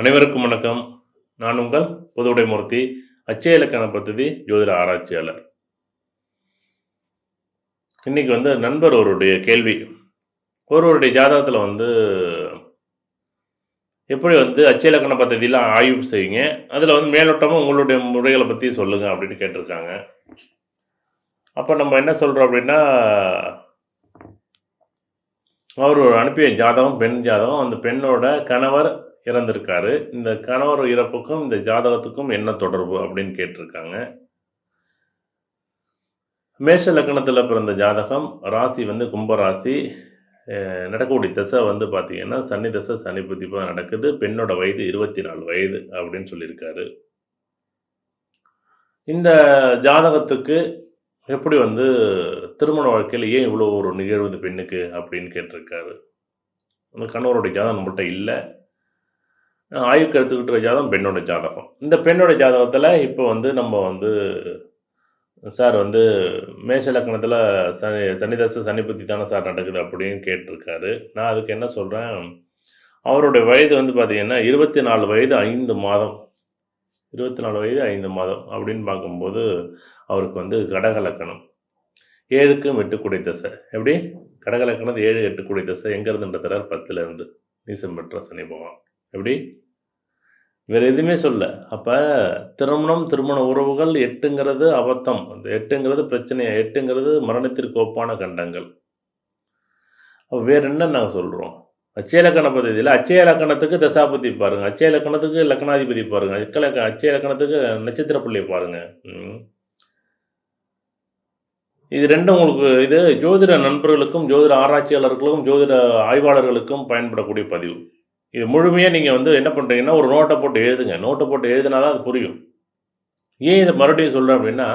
அனைவருக்கும் வணக்கம். நான் உங்கள் புதுவுடைமூர்த்தி அச்சய இலக்கண பദ്ധதி ஜோதிட ஆராய்ச்சியாளர். இன்னைக்கு வந்து நண்பர் ஒருடைய கேள்வி. ஒருவருடைய ஜாதகத்தில் வந்து எப்படி வந்து அச்சய இலக்கண பദ്ധதியெலாம் ஆய்வு செய்யுங்க? அதில் வந்து மேலோட்டமாக உங்களுடைய முறைகளை பற்றி சொல்லுங்கள் அப்படின்னு கேட்டிருக்காங்க. அப்போ நம்ம என்ன சொல்கிறோம் அப்படின்னா அவர் அனுப்பிய ஜாதகம் பெண் ஜாதகம் அந்த பெண்ணோட கணவர் இறந்திருக்காரு. இந்த கணவர் இறப்புக்கும் இந்த ஜாதகத்துக்கும் என்ன தொடர்பு அப்படின்னு கேட்டிருக்காங்க. மேஷ லக்னத்தில் பிறந்த ஜாதகம் ராசி வந்து கும்பராசி நடக்கக்கூடிய தசை வந்து பார்த்தீங்கன்னா சனி தசை சனி புத்திப்பாக நடக்குது. பெண்ணோட வயது இருபத்தி நாலு வயது அப்படின்னு சொல்லியிருக்காரு. இந்த ஜாதகத்துக்கு எப்படி வந்து திருமண வாழ்க்கையில் ஏன் இவ்வளோ ஒரு நிகழ்வு பெண்ணுக்கு அப்படின்னு கேட்டிருக்காரு. அந்த கணவருடைய ஜாதகம் நம்மள்கிட்ட இல்லை. ஆயுக்கு எடுத்துக்கிட்டு ஜாதகம் பெண்ணோட ஜாதகம். இந்த பெண்ணோட ஜாதகத்தில் இப்போ வந்து நம்ம வந்து சார் வந்து மேஷ லக்கணத்தில் சனி சனிதாசு சனிபுத்தி தானே சார் நடக்குது அப்படின்னு கேட்டிருக்காரு. நான் அதுக்கு என்ன சொல்கிறேன் அவருடைய வயது வந்து பார்த்தீங்கன்னா இருபத்தி நாலு வயது ஐந்து மாதம். இருபத்தி நாலு வயது ஐந்து மாதம் அப்படின்னு பார்க்கும்போது அவருக்கு வந்து கடக லக்கணம். ஏழுக்கும் எட்டு குடை தசை. எப்படி? கடக லக்கணம் ஏழு எட்டு குடை தசை. எங்கேருந்துன்ற பத்துலேருந்து நீசம் பெற்ற சனி பகவான். எப்படி? வேற எதுவுமே சொல்ல. அப்ப திருமணம் திருமண உறவுகள் எட்டுங்கிறது அபத்தம். அந்த எட்டுங்கிறது பிரச்சனை எட்டுங்கிறது மரணத்திற்கு ஒப்பான கண்டங்கள். அப்போ வேற என்ன நாங்கள் சொல்றோம்? அச்சய இலக்கண பதவியில் அச்சய இலக்கணத்துக்கு தசாபதி பாருங்க. அச்சய இலக்கணத்துக்கு லக்கணாதிபதி பாருங்க. அச்சலக்க அச்சய இலக்கணத்துக்கு நட்சத்திர புள்ளியை பாருங்க. இது ரெண்டும் உங்களுக்கு இது ஜோதிட நண்பர்களுக்கும் ஜோதிட ஆராய்ச்சியாளர்களுக்கும் ஜோதிட ஆய்வாளர்களுக்கும் பயன்படக்கூடிய பதிவு. இது முழுமையாக நீங்கள் வந்து என்ன பண்ணுறீங்கன்னா ஒரு நோட்டை போட்டு எழுதுங்க. நோட்டை போட்டு எழுதினா அது புரியும். ஏன் இதை மறுபடியும் சொல்கிறேன் அப்படின்னா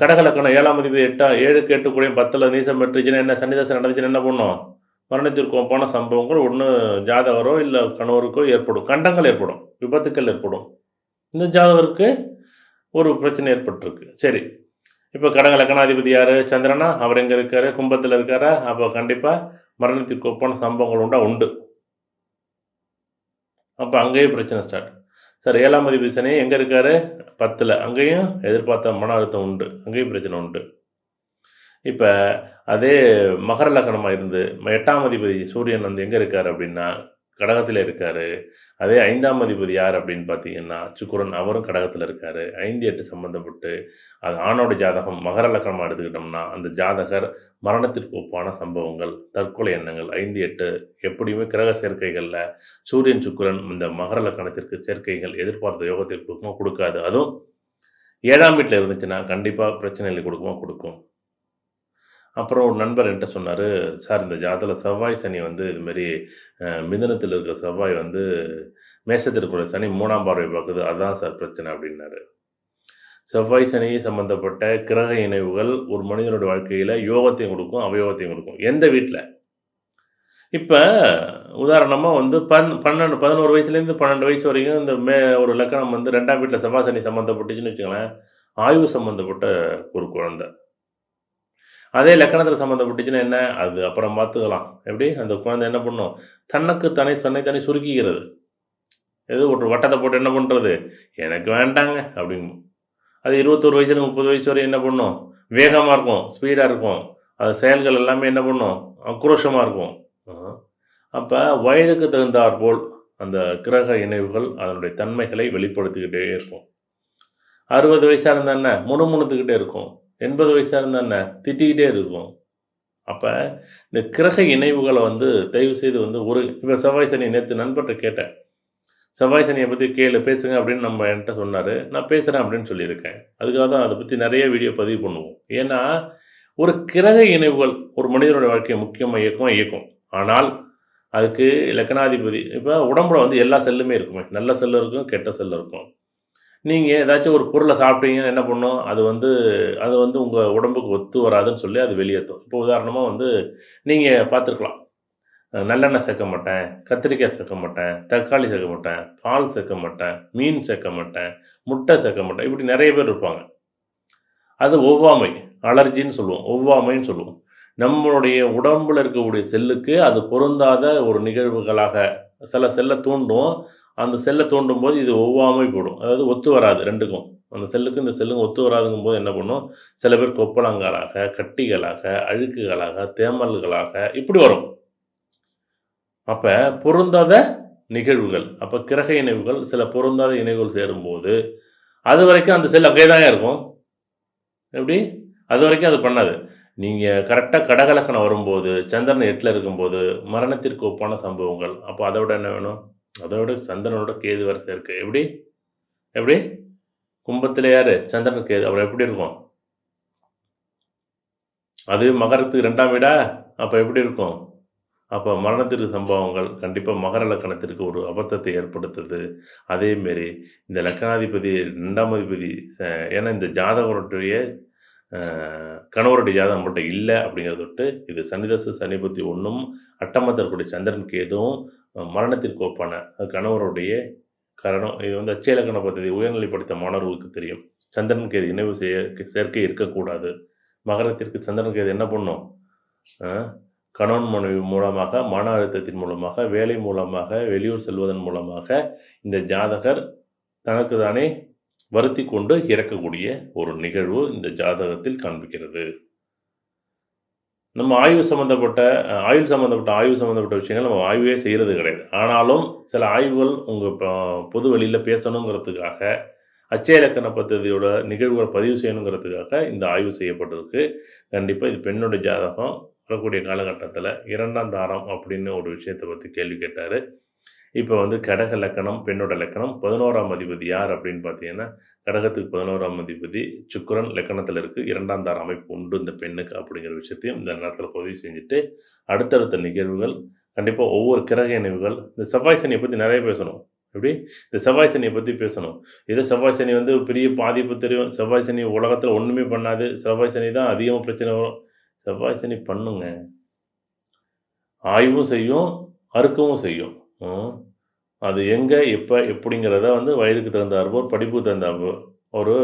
கடகலக்கணம் ஏழாம் மதிப்பு எட்டா ஏழுக்கு எட்டு கூட பத்தில் நீசம் பெற்றுச்சுன்னா என்ன சன்னிதாசம் நடந்துச்சுன்னா என்ன பண்ணும்? மரணத்திற்கு போன சம்பவங்கள் ஒன்று ஜாதகரோ இல்லை கணவருக்கோ ஏற்படும். கண்டங்கள் ஏற்படும். விபத்துக்கள் ஏற்படும். இந்த ஜாதகருக்கு ஒரு பிரச்சனை ஏற்பட்டிருக்கு. சரி. இப்போ கடக லக்கணாதிபதி யார்? சந்திரனா? அவர் எங்கே இருக்காரு? கும்பத்தில் இருக்காரா? அப்போ கண்டிப்பாக மரணத்திற்கு ஒப்பான சம்பவங்கள் உண்டா? உண்டு. அப்போ அங்கேயும் பிரச்சனை ஸ்டார்ட் சார் ஏழாம் அதிபதி சனி எங்கே இருக்காரு? பத்தில். அங்கேயும் எதிர்பார்த்த மன அழுத்தம் உண்டு. அங்கேயும் பிரச்சனை உண்டு. இப்போ அதே மகர லக்னமாக இருந்து ம- எட்டாம் அதிபதி சூரியன் வந்து எங்கே இருக்கார் அப்படின்னா கடகத்தில் இருக்காரு. அதே ஐந்தாம் அதிபதி யார் அப்படின்னு பார்த்தீங்கன்னா சுக்குரன் அவரும் கடகத்தில் இருக்காரு. ஐந்து எட்டு சம்மந்தப்பட்டு அது ஆணோட ஜாதகம் மகர லக்கணமாக எடுத்துக்கிட்டோம்னா அந்த ஜாதகர் மரணத்திற்கு ஒப்பான சம்பவங்கள் தற்கொலை எண்ணங்கள் ஐந்து எட்டு எப்படியுமே கிரக சேர்க்கைகளில் சூரியன் சுக்குரன் இந்த மகர லக்கணத்திற்கு சேர்க்கைகள் எதிர்பார்த்த யோகத்தை கொடுக்குமா கொடுக்காது. அதுவும் ஏழாம் வீட்டில் இருந்துச்சுன்னா கண்டிப்பாக பிரச்சனைகளை கொடுக்குமா கொடுக்கும். அப்புறம் ஒரு நண்பர் என்கிட்ட சொன்னார் சார் இந்த ஜாதத்தில் செவ்வாய் சனி வந்து இதுமாரி மிதனத்தில் இருக்கிற செவ்வாய் வந்து மேஷத்தில் இருக்கிற சனி மூணாம் பார்வை பார்க்குது. அதுதான் சார் பிரச்சனை அப்படின்னாரு. செவ்வாய் சனி சம்பந்தப்பட்ட கிரக இணைவுகள் ஒரு மனிதனோட வாழ்க்கையில் யோகத்தையும் கொடுக்கும் அவயோகத்தையும் கொடுக்கும் எந்த வீட்டில் இப்போ உதாரணமாக வந்து பன் பன்னெண்டு பதினோரு வயசுலேருந்து பன்னெண்டு வயசு வரைக்கும் இந்த மே ஒரு லக்கணம் வந்து ரெண்டாம் வீட்டில் செவ்வாய் சனி சம்மந்தப்பட்டுச்சுன்னு வச்சுக்கோங்களேன் ஆய்வு சம்மந்தப்பட்ட ஒரு குழந்தை. அதே லக்கணத்தில் சம்மந்தப்பட்டுச்சுன்னா என்ன? அது அப்புறம் பார்த்துக்கலாம். எப்படி? அந்த குழந்தை என்ன பண்ணும்? தன்னுக்கு தனி தன்னை தனி சுருக்கிக்கிறது. எது ஒரு வட்டத்தை போட்டு என்ன பண்ணுறது எனக்கு வேண்டாங்க அப்படின்னு அது இருபத்தோரு வயசுல முப்பது வயசு வரை என்ன பண்ணும்? வேகமாக இருக்கும் ஸ்பீடாக இருக்கும். அது செயல்கள் எல்லாமே என்ன பண்ணும்? ஆக்ரோஷமாக இருக்கும். அப்போ வயதுக்கு தகுந்தாற்போல் அந்த கிரக இணைவுகள் அதனுடைய தன்மைகளை வெளிப்படுத்திக்கிட்டே இருக்கும். அறுபது வயசாக இருந்தா என்ன? முணுமுணுத்துக்கிட்டே இருக்கும். எண்பது வயசாக இருந்தால் என்ன? திட்டிக்கிட்டே இருக்கும் அப்போ இந்த கிரக இணைவுகளை வந்து தயவு செய்து வந்து ஒரு இப்போ செவ்வாய் சனி நேற்று நண்பர்கிட்ட கேட்டேன். செவ்வாய் சனியை பற்றி கேளு பேசுங்க அப்படின்னு நம்ம என்கிட்ட சொன்னார். நான் பேசுகிறேன் அப்படின்னு சொல்லியிருக்கேன். அதுக்காக தான் அதை பற்றி நிறைய வீடியோ பதிவு பண்ணுவோம். ஏன்னா ஒரு கிரக இணைவுகள் ஒரு மனிதனோட வாழ்க்கையை முக்கியமாக இயக்கம்? இயக்கும். ஆனால் அதுக்கு லக்கணாதிபதி இப்போ உடம்புல வந்து எல்லா செல்லுமே இருக்குமே. நல்ல செல்லு இருக்கும் கெட்ட செல்லு இருக்கும். நீங்கள் ஏதாச்சும் ஒரு பொருளை சாப்பிட்டீங்கன்னு என்ன பண்ணும்? அது வந்து அது வந்து உங்கள் உடம்புக்கு ஒத்து வராதுன்னு சொல்லி அது வெளியேற்றும் இப்போ உதாரணமாக வந்து நீங்கள் பார்த்துருக்கலாம். நல்லெண்ணெய் சேர்க்க மாட்டேன் கத்திரிக்காய் சேர்க்க மாட்டேன் தக்காளி சேர்க்க மாட்டேன் பால் சேர்க்க மாட்டேன் மீன் சேர்க்க மாட்டேன் முட்டை சேர்க்க மாட்டேன் இப்படி நிறைய பேர் இருப்பாங்க. அது ஒவ்வாமை அலர்ஜின்னு சொல்லுவோம். ஒவ்வாமைன்னு சொல்லுவோம். நம்மளுடைய உடம்புல இருக்கக்கூடிய செல்லுக்கு அது பொருந்தாத ஒரு நிகழ்வுகளாக சில செல்லை தூண்டும். அந்த செல்லை தோண்டும் போது இது ஒவ்வாமை போடும். அதாவது ஒத்து வராது ரெண்டுக்கும். அந்த செல்லுக்கும் இந்த செல்லுக்கும் ஒத்து வராதுங்கும் போது என்ன பண்ணும்? சில பேர் கொப்பளங்களாக கட்டிகளாக அழுக்குகளாக தேமல்களாக இப்படி வரும். அப்போ பொருந்தாத நிகழ்வுகள் அப்போ கிரக இணைவுகள் சில பொருந்தாத இணைவுகள் சேரும்போது அது வரைக்கும் அந்த செல் அப்படியே தான் இருக்கும். எப்படி? அது வரைக்கும் அது பண்ணாது. நீங்கள் கரெக்டாக கடகலக்கணம் வரும்போது சந்திரன் எட்டில் இருக்கும்போது மரணத்திற்கு ஒப்பான சம்பவங்கள். அப்போ அதை விட என்ன வேணும்? அதோட சந்திரனோட கேது வரிசை இருக்கு. எப்படி? எப்படி? கும்பத்தில் யாரு? சந்திரன் கேது. அப்புறம் எப்படி இருக்கும்? அது மகரத்துக்கு ரெண்டாம் வீடா? அப்போ எப்படி இருக்கும்? அப்போ மரணத்திற்கு சம்பவங்கள் கண்டிப்பாக மகர லக்கணத்திற்கு ஒரு அபத்தத்தை ஏற்படுத்துது. அதேமாரி இந்த லக்கணாதிபதி ரெண்டாம் அதிபதி ச- ஏன்னா இந்த ஜாதகருடைய கணவருடைய ஜாதகம் மட்டும் இல்லை அப்படிங்கிறத விட்டு இது சனிதசு சனிபுத்தி ஒன்றும் அட்டமத்தற்குடைய சந்திரன் கேதுவும் மரணத்திற்கு ஒப்பான அது கணவருடைய கரணம். இது வந்து அச்சேலக்கண பദ്ധதி உயர்நிலை மாணவர்களுக்கு தெரியும். சந்திரன் கேது இணைவு செய்ய சேர்க்கை இருக்கக்கூடாது. மகரத்திற்கு சந்திரன் கேது என்ன பண்ணும்? கணவன் மனைவி மூலமாக மன அழுத்தத்தின் மூலமாக வேலை மூலமாக வெளியூர் செல்வதன் மூலமாக இந்த ஜாதகர் தனக்கு தானே வருத்தி கொண்டு இறக்கக்கூடிய ஒரு நிகழ்வு இந்த ஜாதகத்தில் காண்பிக்கிறது. நம்ம ஆய்வு சம்மந்தப்பட்ட ஆயுள் சம்மந்தப்பட்ட ஆய்வு சம்மந்தப்பட்ட விஷயங்கள் நம்ம ஆய்வே செய்கிறது கிடையாது. ஆனாலும் சில ஆய்வுகள் உங்கள் பொது வெளியில் பேசணுங்கிறதுக்காக அச்சய இலக்கண பദ്ധதியோட நிகழ்வுகளை பதிவு செய்யணுங்கிறதுக்காக இந்த ஆய்வு செய்யப்பட்டிருக்கு. கண்டிப்பாக இது பெண்ணுடைய ஜாதகம் வரக்கூடிய காலகட்டத்தில் இரண்டாம் தாரம் அப்படின்னு ஒரு விஷயத்தை பற்றி கேள்வி கேட்டார். இப்போ வந்து கடக லக்கணம் பெண்ணோட லக்கணம் பதினோராம் அதிபதி யார் அப்படின்னு பார்த்தீங்கன்னா கடகத்துக்கு பதினோராம் அதிபதி சுக்கரன் லக்கணத்தில் இருக்குது இரண்டாம் தார அமைப்பு உண்டு இந்த பெண்ணுக்கு அப்படிங்கிற விஷயத்தையும் இந்த நேரத்தில் பதிவு செஞ்சுட்டு அடுத்தடுத்த நிகழ்வுகள் கண்டிப்பாக ஒவ்வொரு கிரக இணைவுகள் இந்த செவ்வாய் சனியை பற்றி நிறைய பேசணும். எப்படி? இந்த செவ்வாய் சனியை பற்றி பேசணும். இதே செவ்வாய் சனி வந்து பெரிய பாதிப்பு தெரியும். செவ்வாய் சனி உலகத்தில் ஒன்றுமே பண்ணாது. செவ்வாய் சனி தான் அதிகமாக பிரச்சனை வரும். செவ்வாய் சனி பண்ணுங்க. ஆய்வும் செய்யும் அறுக்கவும் செய்யும். ம். அது எங்கே எப்போ எப்படிங்கிறத வந்து வயதுக்கு தகுந்தாற்போல் படிப்புக்கு தகுந்தாற்போல் ஒரு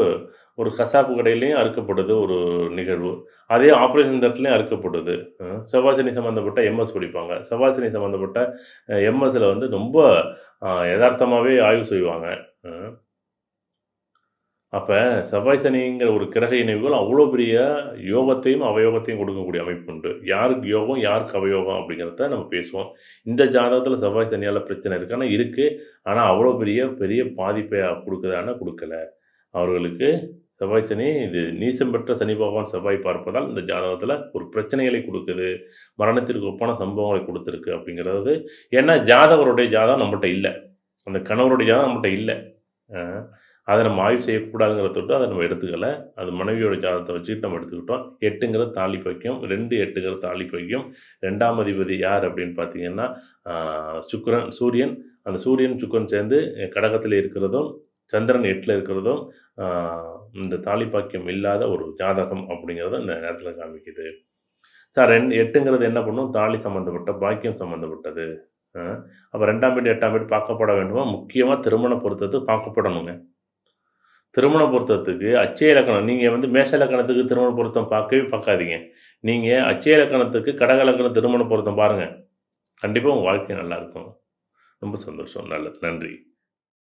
ஒரு கசாப்பு கடையிலையும் அறுக்கப்படுது ஒரு நிகழ்வு. அதே ஆப்ரேஷன் தட்டிலையும் அறுக்கப்படுது. செவ்வாசினி சம்மந்தப்பட்ட எம்எஸ் படிப்பாங்க செவ்வாசினி சம்மந்தப்பட்ட எம்எஸ்ஸில் வந்து ரொம்ப யதார்த்தமாகவே ஆய்வு செய்வாங்க. அப்போ செவ்வாய் சனிங்கிற ஒரு கிரக இணைவுகள் அவ்வளோ பெரிய யோகத்தையும் அவயோகத்தையும் கொடுக்கக்கூடிய அமைப்பு உண்டு. யாருக்கு யோகம் யாருக்கு அவயோகம் அப்படிங்கிறத நம்ம பேசுவோம். இந்த ஜாதகத்தில் செவ்வாய் சனியால் பிரச்சனை இருக்கு. ஆனால் இருக்குது ஆனால் அவ்வளோ பெரிய பெரிய பாதிப்பை கொடுக்குதானா கொடுக்கல. அவர்களுக்கு செவ்வாய் சனி இது நீசம் பெற்ற சனி பகவான் செவ்வாய் பார்ப்பதால் இந்த ஜாதகத்தில் ஒரு பிரச்சனைகளை கொடுக்குது. மரணத்திற்கு ஒப்பான சம்பவங்களை கொடுத்துருக்கு அப்படிங்கிறது. ஏன்னா ஜாதகருடைய ஜாதகம் நம்மகிட்ட இல்லை. அந்த கணவருடைய ஜாதகம் நம்மகிட்ட இல்லை. அதை நம்ம ஆய்வு செய்யக்கூடாதுங்கிற தொட்டு அதை நம்ம எடுத்துக்கல. அது மனைவியோட ஜாதகத்தை வச்சுட்டு நம்ம எடுத்துக்கிட்டோம். எட்டுங்கிற தாலி பைக்கியம் ரெண்டு எட்டுங்கிற தாலி பைக்கியம் ரெண்டாம் அதிபதி யார் அப்படின்னு பார்த்தீங்கன்னா சுக்கரன் சுக்கிரன் சூரியன். அந்த சூரியன் சுக்கிரன் சேர்ந்து கடகத்தில் இருக்கிறதும் சந்திரன் எட்டில் இருக்கிறதும் இந்த தாலி பாக்கியம் இல்லாத ஒரு ஜாதகம் அப்படிங்கிறத இந்த நேரத்தில் காமிக்குது. சார் ரெண்டு எட்டுங்கிறது என்ன பண்ணும்? தாலி சம்மந்தப்பட்ட பாக்கியம் சம்மந்தப்பட்டது அப்போ ரெண்டாம் வீடு எட்டாம் வீடு பார்க்கப்பட வேண்டுமா? முக்கியமாக திருமண பொருத்தத்தை பார்க்கப்படணுங்க. திருமண பொருத்தத்துக்கு அச்சய இலக்கணம். நீங்கள் வந்து மேஷ இலக்கணத்துக்கு திருமண பொருத்தம் பார்க்கவே பார்க்காதீங்க. நீங்கள் அச்சய இலக்கணத்துக்கு கடக இலக்கணம் திருமண பொருத்தம் பாருங்கள் கண்டிப்பாக உங்கள் வாழ்க்கை நல்லாயிருக்கும் ரொம்ப சந்தோஷம். நல்லது. நன்றி.